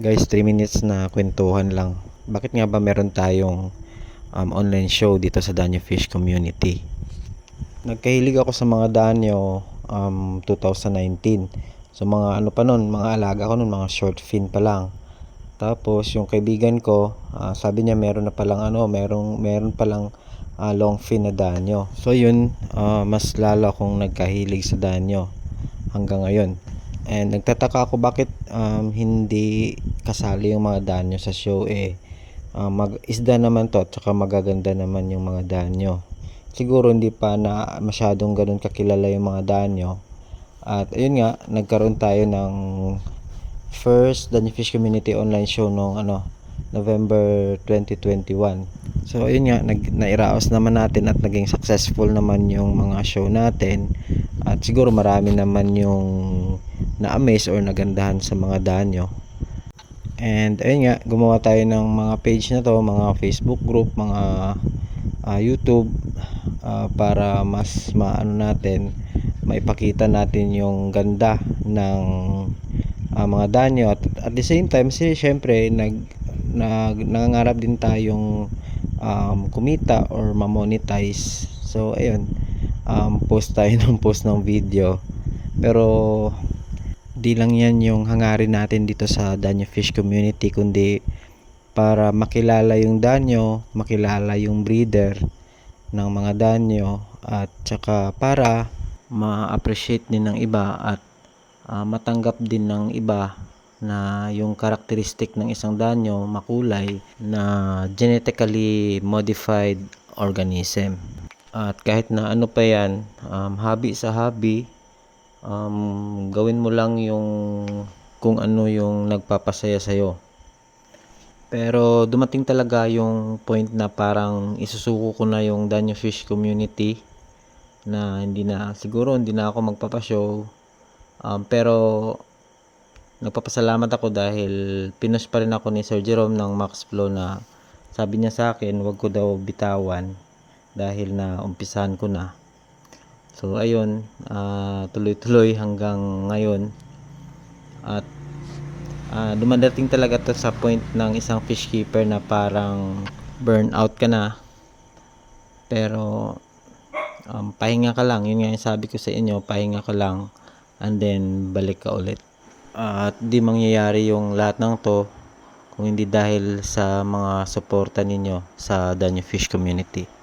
Guys, 3 minutes na kwentuhan lang. Bakit nga ba meron tayong um, online show dito sa Danyo Fish Community? Nagkahilig ako sa mga danyo um, 2019. So mga ano pa nun, mga alaga ko nun, mga short fin pa lang. Tapos yung kaibigan ko, ah, sabi niya meron na palang ano, meron meron palang ah, long fin na danyo. So yun, ah, mas lalo akong nagkahilig sa danyo hanggang ngayon. And nagtataka ako bakit um, hindi kasali yung mga danyo sa show eh. ah, mag isda naman to at saka magaganda naman yung mga danyo. Siguro hindi pa na masyadong ganun kakilala yung mga danyo. At ayun nga, nagkaroon tayo ng first Danyo Fish Community online show noong ano, November 2021. So ayun nga, nag, nairaos naman natin at naging successful naman yung mga show natin. At siguro marami naman yung na-amaze or nagandahan sa mga danyo. And ayun nga, gumawa tayo ng mga page na to, mga Facebook group, mga ah, YouTube ah, para mas maano natin, maipakita natin yung ganda ng ah, mga danyo at at the same time si syempre nag, nag nangangarap din tayong um, kumita or ma-monetize. So ayun, um, post tayo ng post ng video. Pero di lang yan yung hangarin natin dito sa Danyo Fish Community kundi para makilala yung danyo, makilala yung breeder ng mga danyo at saka para ma-appreciate din ng iba at ah, matanggap din ng iba na yung karakteristik ng isang danyo makulay na genetically modified organism. At kahit na ano pa yan, um, hobby sa hobby, um, gawin mo lang yung kung ano yung nagpapasaya sa'yo. Pero dumating talaga yung point na parang isusuko ko na yung Danyo Fish community na hindi na siguro hindi na ako magpapashow. Um, pero nagpapasalamat ako dahil pinush pa rin ako ni Sir Jerome ng Max Flow na sabi niya sa akin wag ko daw bitawan dahil na umpisahan ko na. So ayun, ah, tuloy-tuloy hanggang ngayon. At ah, dumadating talaga to sa point ng isang fish keeper na parang burnout ka na. Pero um, pahinga ka lang. Yun nga yung sabi ko sa inyo, pahinga ka lang and then balik ka ulit. At di mangyayari yung lahat ng to kung hindi dahil sa mga suporta ninyo sa Danyo Fish Community.